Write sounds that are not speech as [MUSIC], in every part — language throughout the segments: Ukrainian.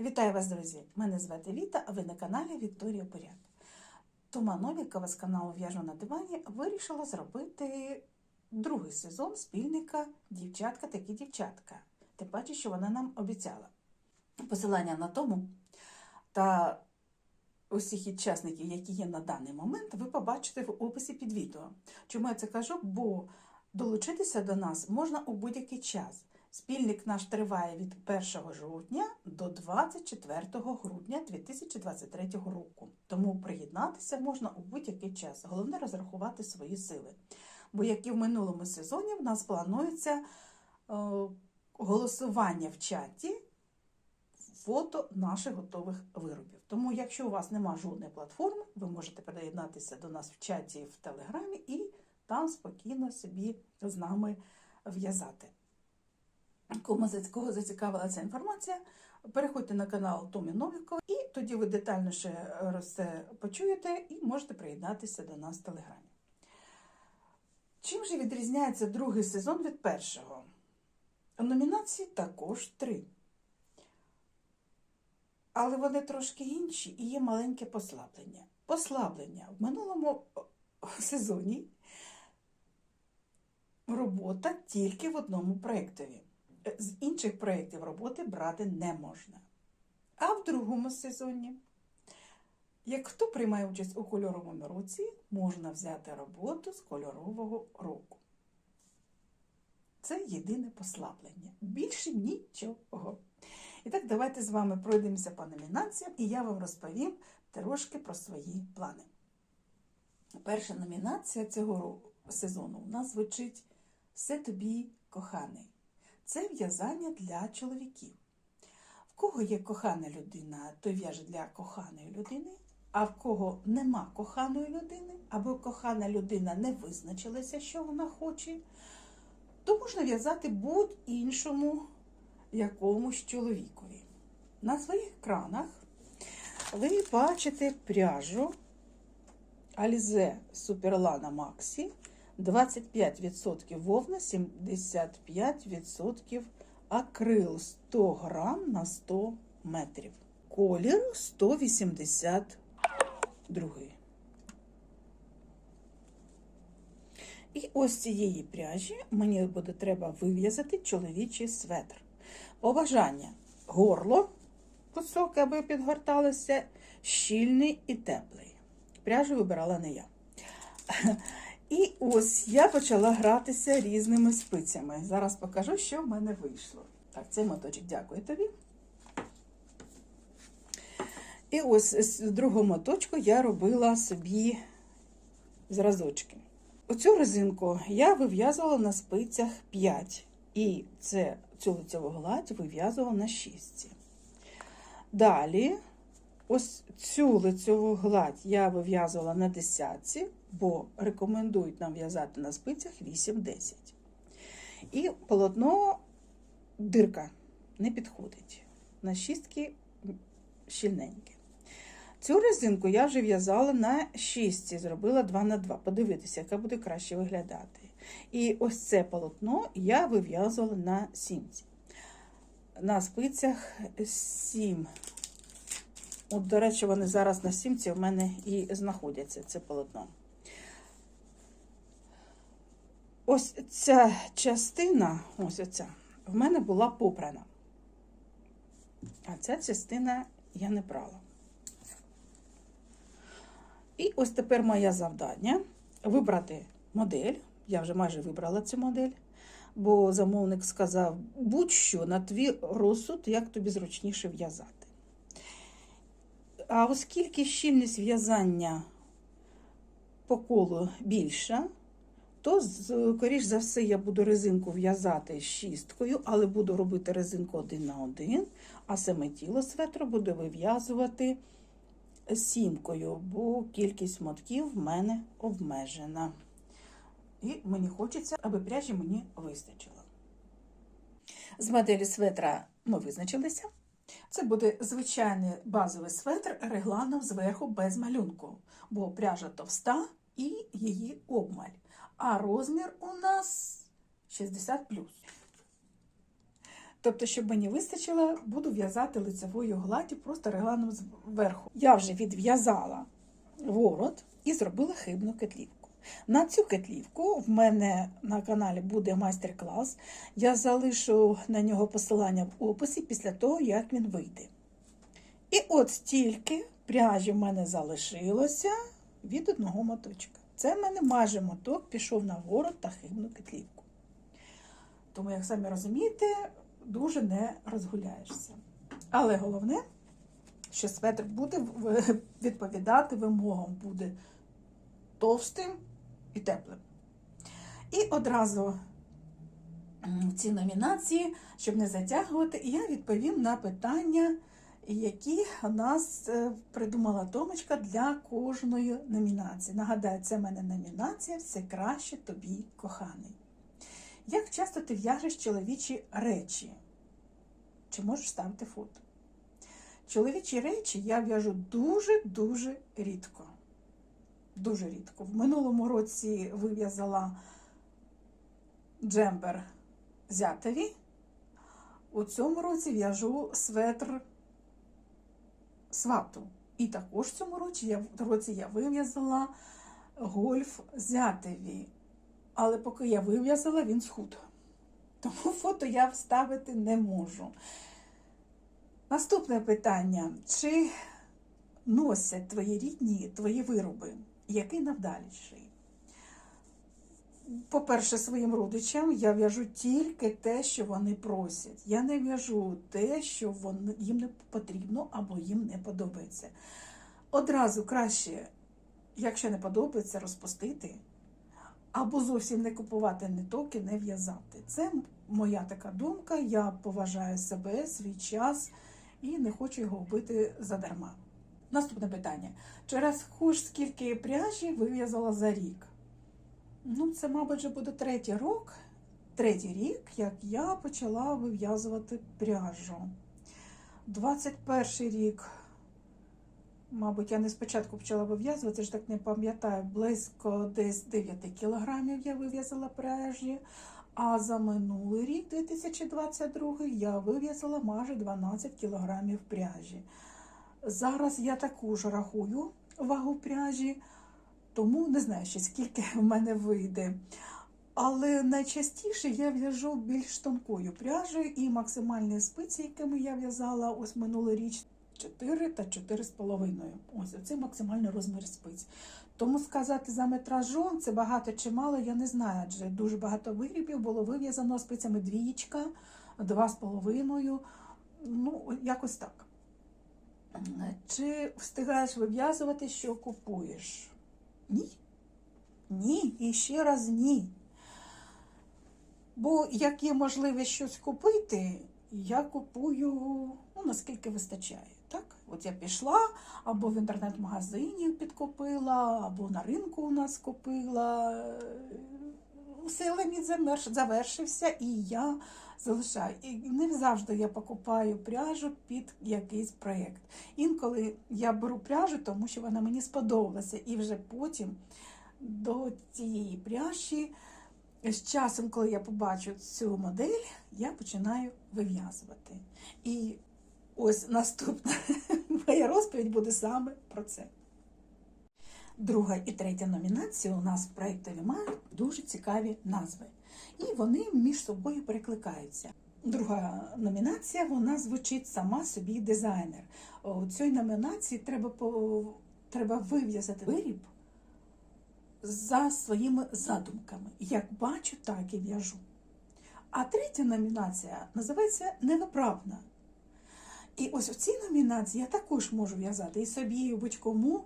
Вітаю вас, друзі! Мене звати Віта, а ви на каналі Вікторія Поряд. Тома Новікова з каналу В'яжу на дивані вирішила зробити другий сезон спільника Дівчатка такі дівчатка. Тим паче, що вона нам обіцяла. Посилання на тому та усіх учасників, які є на даний момент, ви побачите в описі під відео. Чому я це кажу? Бо долучитися до нас можна у будь-який час. Спільник наш триває від 1 жовтня до 24 грудня 2023 року. Тому приєднатися можна у будь-який час. Головне розрахувати свої сили. Бо як і в минулому сезоні, в нас планується е, голосування в чаті фото наших готових виробів. Тому, якщо у вас нема жодної платформи, ви можете приєднатися до нас в чаті в Телеграмі і там спокійно собі з нами в'язати. Кому кого зацікавила ця інформація, переходьте на канал Томі Новікова, і тоді ви детальніше е, все почуєте і можете приєднатися до нас в Телеграмі. Чим же відрізняється другий сезон від першого? Номінації також три. Але вони трошки інші і є маленьке послаблення. Послаблення в минулому сезоні робота тільки в одному проєктові. Е, З інших проєктів роботи брати не можна. А в другому сезоні, як хто приймає участь у кольоровому році, можна взяти роботу з кольорового року. Це єдине послаблення. Більше нічого. І так, давайте з вами пройдемося по номінаціям, і я вам розповім трошки про свої плани. Перша номінація цього сезону у нас звучить Все тобі коханий. Це в'язання для чоловіків. В кого є кохана людина, той в'яже для коханої людини, а в кого нема коханої людини, або кохана людина не визначилася, що вона хоче, то можна в'язати будь-іншому якомусь чоловікові. На своїх екранах ви бачите пряжу Alize Superlana Maxi 25% вовна, 75% акрил 100 грам на 100 метрів. Колір 182. І ось цієї пряжі мені буде треба вив'язати чоловічий светр. Побажання горло високе, аби підгорталося, щільний і теплий. Пряжу вибирала не я. І ось я почала гратися різними спицями. Зараз покажу, що в мене вийшло. Так, цей моточок, дякую тобі. І ось з другого моточку я робила собі зразочки. Оцю резинку я вив'язувала на спицях 5. І це, цю лицеву гладь вив'язувала на 6. Далі, ось цю лицеву гладь я вив'язувала на 10, бо рекомендують нам в'язати на спицях 8-10. І полотно дирка не підходить. На шістки щільненьке. Цю резинку я вже в'язала на 6, зробила 2 на 2. Подивитися, яка буде краще виглядати. І ось це полотно я вив'язувала на 7. На спицях 7. От, до речі, вони зараз на сімці в мене і знаходяться це полотно. Ось ця частина, ось оця, в мене була попрана. А ця частина я не прала. І ось тепер моє завдання вибрати модель. Я вже майже вибрала цю модель, бо замовник сказав, будь-що на твій розсуд, як тобі зручніше в'язати. А оскільки щільність в'язання по колу більша, то, скоріш за все, я буду резинку в'язати шісткою, але буду робити резинку один на один, а саме тіло светру буду вив'язувати сімкою, бо кількість мотків в мене обмежена. І мені хочеться, аби пряжі мені вистачило. З моделі светра ми визначилися. Це буде звичайний базовий светр регланом зверху без малюнку, бо пряжа товста і її обмаль. А розмір у нас 60 Тобто, щоб мені вистачило, буду в'язати лицевою гладдю просто регланом зверху. Я вже відв'язала ворот і зробила хибну кетлівку. На цю кетлівку в мене на каналі буде майстер-клас. Я залишу на нього посилання в описі після того, як він вийде. І от стільки пряжі в мене залишилося від одного моточка. Це в мене майже моток пішов на ворот та хибну кетлівку. Тому, як самі розумієте, дуже не розгуляєшся. Але головне, що светр буде відповідати вимогам, буде товстим і теплим. І одразу в цій номінації, щоб не затягувати, я відповім на питання, які у нас е, придумала Томочка для кожної номінації. Нагадаю, це в мене номінація Все краще тобі, коханий. Як часто ти в'яжеш чоловічі речі? Чи можеш ставити фото? Чоловічі речі я в'яжу дуже-дуже рідко. Дуже рідко. В минулому році вив'язала джембер зятеві. У цьому році в'яжу светр свату. І також в цьому році я, році я вив'язала гольф зятеві. Але поки я вив'язала, він схуд. [LAUGHS] Тому фото я вставити не можу. Наступне питання: чи носять твої рідні твої вироби? Який навдаліший? По-перше, своїм родичам я в'яжу тільки те, що вони просять. Я не в'яжу те, що їм не потрібно або їм не подобається. Одразу краще, якщо не подобається, розпустити, або зовсім не купувати ниток і не в'язати. Це моя така думка. Я поважаю себе, свій час і не хочу його вбити задарма. Наступне питання. Чи розхож скільки пряжі вив'язала за рік? Ну, це, мабуть, вже буде третій рік, третій рік, як я почала вив'язувати пряжу. 21 рік, мабуть, я не спочатку почала вив'язувати, ж так не пам'ятаю, близько десь 9 кілограмів я вив'язала пряжі. А за минулий рік, 2022, я вив'язала майже 12 кілограмів пряжі. Зараз я також рахую вагу пряжі, тому не знаю ще скільки в мене вийде. Але найчастіше я в'яжу більш тонкою пряжею і максимальні спиці, якими я в'язала ось минулий рік 4 та 4,5. Ось це максимальний розмір спиць. Тому сказати за метражом це багато чи мало, я не знаю, адже дуже багато виробів було вив'язано спицями двієчка, два з половиною. Ну, якось так. Чи встигаєш вив'язувати, що купуєш? Ні. Ні, і ще раз ні. Бо як є можливість щось купити, я купую, ну, наскільки вистачає. Так? От я пішла, або в інтернет-магазині підкупила, або на ринку у нас купила. Все лиміт завершився, і я залишаю. І не завжди я покупаю пряжу під якийсь проєкт. Інколи я беру пряжу, тому що вона мені сподобалася, і вже потім до цієї пряжі, з часом, коли я побачу цю модель, я починаю вив'язувати. І ось наступна [LAUGHS] моя розповідь буде саме про це. Друга і третя номінація у нас в проєктові мають дуже цікаві назви. І вони між собою перекликаються. Друга номінація вона звучить сама собі дизайнер. У цій номінації треба, по, треба вив'язати виріб за своїми задумками. Як бачу, так і в'яжу. А третя номінація називається Невиправна. І ось в цій номінації я також можу в'язати і собі, і будь-кому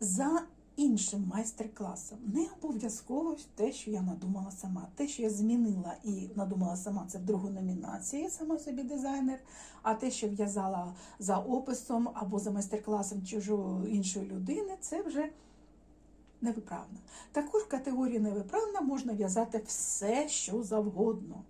за іншим майстер-класом. Не обов'язково те, що я надумала сама. Те, що я змінила і надумала сама, це в другу номінації, сама собі дизайнер. А те, що в'язала за описом або за майстер-класом чужої іншої людини, це вже невиправна. Також в категорії невиправна можна в'язати все, що завгодно.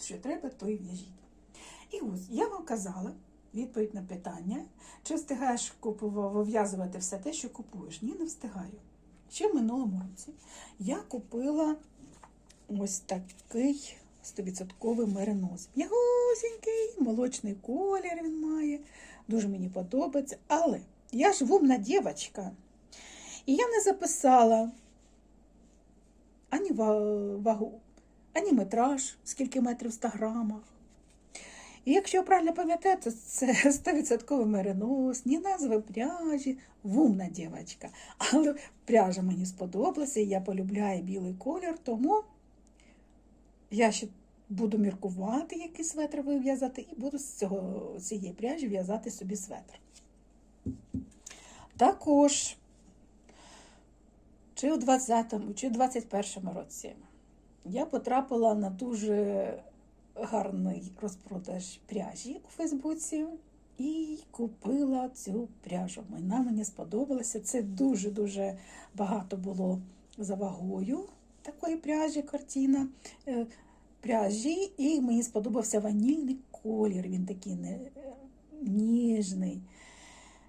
Що треба, то і в'яжіть. І ось я вам казала відповідь на питання, чи встигаєш вив'язувати все те, що купуєш? Ні, не встигаю. Ще в минулому році я купила ось такий 100% меринос. Ягосенький, молочний колір він має. Дуже мені подобається. Але я ж вумна дівчинка. І я не записала ані вагу, ані метраж, скільки метрів в 100 грамах. І якщо я правильно пам'ятаю, це 100% меринос, ні назви пряжі, вумна дівчинка. Але пряжа мені сподобалася, я полюбляю білий колір, тому я ще буду міркувати, який светр вив'язати, і буду з цього, цієї пряжі в'язати собі светр. Також, чи у 20-му, чи у 21-му році я потрапила на дуже гарний розпродаж пряжі у Фейсбуці і купила цю пряжу. Вона мені сподобалася. Це дуже-дуже багато було за вагою такої пряжі, картина е, пряжі, і мені сподобався ванільний колір. Він такий ніжний.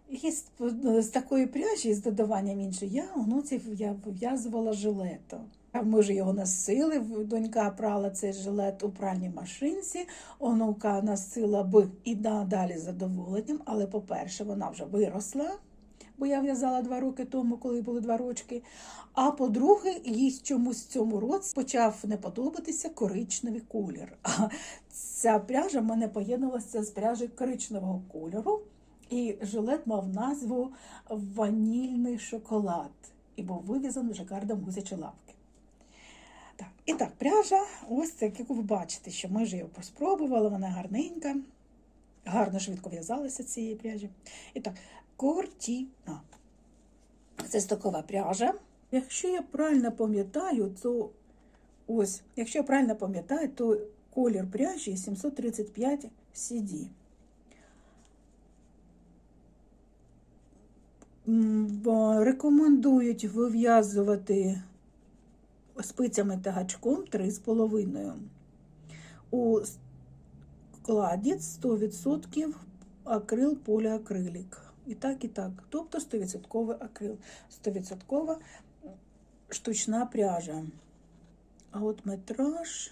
І з, з такої пряжі, з додаванням іншої, я онуці я вив'язувала жилетом. Ми вже його носили. Донька прала цей жилет у пральній машинці. Онука носила б і надалі з задоволенням, але, по-перше, вона вже виросла, бо я в'язала два роки тому, коли були два рочки. А по-друге, їй чомусь цьому році почав не подобатися коричневий колір. А ця пряжа в мене поєднувалася з пряжею коричневого кольору. І жилет мав назву Ванільний шоколад і був вивізаний жакардом гусячі лапки. І так, пряжа, ось так, як ви бачите, що ми вже її спробували, вона гарненька, гарно швидко в'язалася цієї пряжі. І так, кортіна. Це стокова пряжа. Якщо я правильно пам'ятаю, то ось, якщо я правильно пам'ятаю, то колір пряжі 735 CD. Рекомендують вив'язувати спицями та гачком 3,5. У складі 100% акрил поліакрилік. І так, і так. Тобто 100% акрил, 100% штучна пряжа. А от метраж.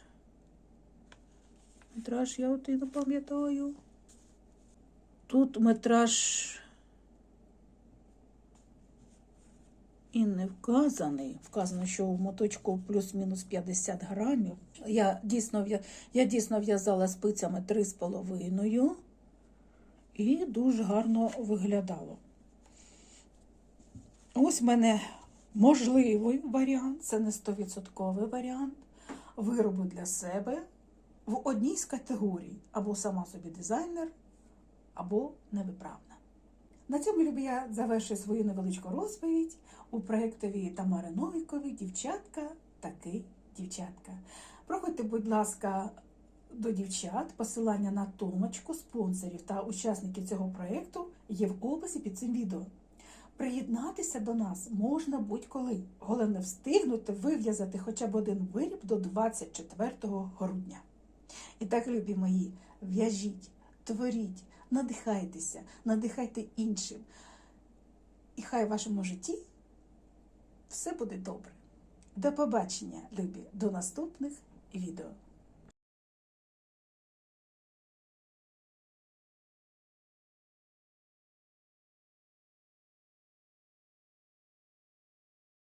Метраж я от і не пам'ятаю. Тут метраж і не вказаний. Вказано, що в моточку плюс-мінус 50 грамів. Я дійсно, я дійсно в'язала спицями 3,5 і дуже гарно виглядало. Ось в мене можливий варіант, це не 100% варіант. Вироби для себе в одній з категорій. Або сама собі дизайнер, або невиправна. На цьому любі я завершую свою невеличку розповідь у проєктові Тамари Новікової Дівчатка таки дівчатка. Проходьте, будь ласка, до дівчат. Посилання на томочку, спонсорів та учасників цього проєкту є в описі під цим відео. Приєднатися до нас можна будь-коли. Головне встигнути вив'язати хоча б один виріб до 24 грудня. І так, любі мої, в'яжіть, творіть, надихайтеся, надихайте іншим. І хай в вашому житті все буде добре. До побачення, любі, до наступних відео.